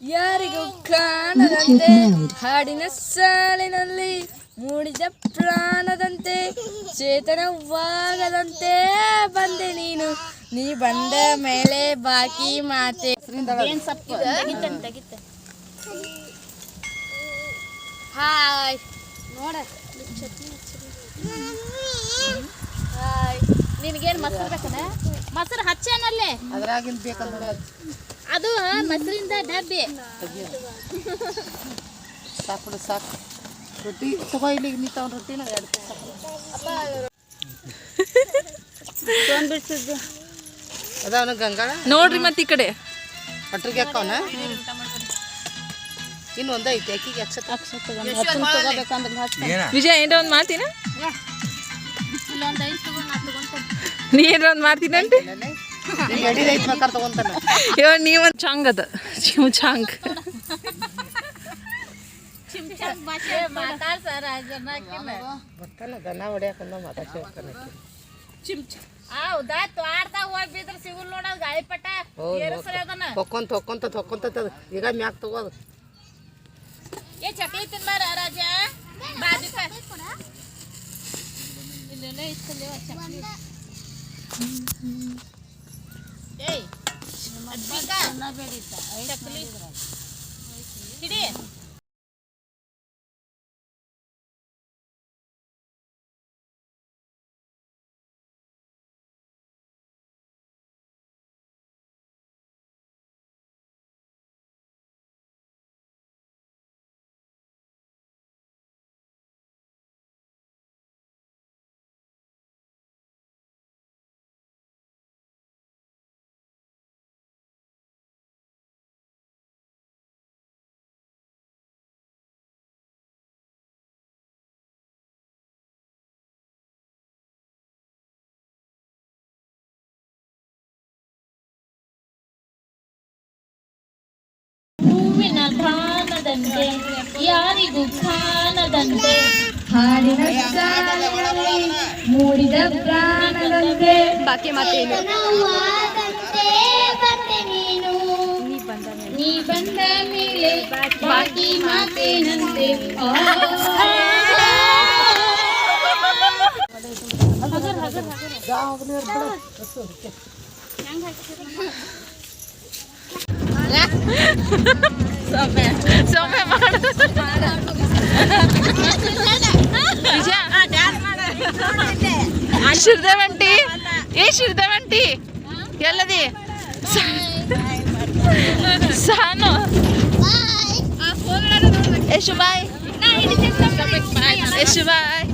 ಯಾರಿಗೂ ಕಾಣದಂತೆ ಹಾಡಿನ ಸಾಲಿನಲ್ಲಿ ಮೂಡಿದ ಪ್ರಾಣದಂತೆ ಚೇತನವಾಗದಂತೆ ಬಂದೆ ನೀನು. ನೀ ಬಂದ ಮೇಲೆ ಬಾಕಿ ಮಾತೆ. ಹಾಯ್. ನೋಡ. ಹಾಯ್. ನಿನಗೇನು ಮೊಸರು ಬೇಕನ? ಮೊಸರು ಹಚ್ಚೇನಲ್ಲೇ? ಅದ್ರಾಗಿಂದ ಬೇಕಂದ್ರೆ ಅದು ಮೊಸರಿಂದ ಡಬ್ಬಿ. ಸಾಕು ಸಾಕು. ರೊಟ್ಟಿ ತಗೋ ಇಲ್ಲಿ ನೀ ತಗೊಂಡು ರೊಟ್ಟಿನ ಎರಡು ಅದಾವನ ಗಂಗಾಳ? ನೋಡ್ರಿ ಮತ್ತೆ ಈ ಕಡೆ. ಪಟ್ರಿಗೆ ಹಾಕವನ ಇನ್ನು ಒಂದ ಐತಿ ಅಕ್ಕಿಗೆ ಅಕ್ಷತ. ತಗೋಬೇಕಂದ್ರೆ ಹಚ್ಚ ವಿಜಯ ಏನ್ರ ಒಂದು ಮಾಡ್ತೀನ? ನಾ ತಗೊಂತ ನೀ ಏನ್ರ ಒಂದು ಮಾಡ್ತೀನಂತೆ? ಇವ ನೀವೊಂದು ಚಾಂಗ್ ಅದ ಚಿಮ್ ಚಾಂಗ್ ಹೊಕ್ಕೊಂತ ಹೊಕ್ಕೊಂತ ಹೊಕ್ಕೊಂತ ಈಗ ಮ್ಯಾಕ್ ತಗೋದು ಏ ಚಕ್ಲಿ ತಿನ್ಬಾರ ರಾಜ ಬಾಜುಕ ಇಲ್ಲೆಲ್ಲ ಚಕ್ಲಿ चकली ಹೂವಿನ ಕಾಣದಂತೆ ಯಾರಿಗೂ ಕಾಣದಂತೆ ಹಾಡಿನ ಮೂಡಿದ ಪ್ರಾಣದಂತೆ. ಬಾಕಿ ಮಾತೇನು ನೀ ಬಂದ ಮೇಲೆ ಬಾಕಿ ಮಾತೇನಂತೆ. ಸೌಮ್ಯ ಮಾಡು ವಿಜಯ ಶಿರ್ದೇವಂಟಿ ಏ ಶಿರ್ದೇವಂಟಿ ಎಲ್ಲದಿ ಸಾನು ಯಶು ಬಾಯ್ ಯಶು ಬಾಯ್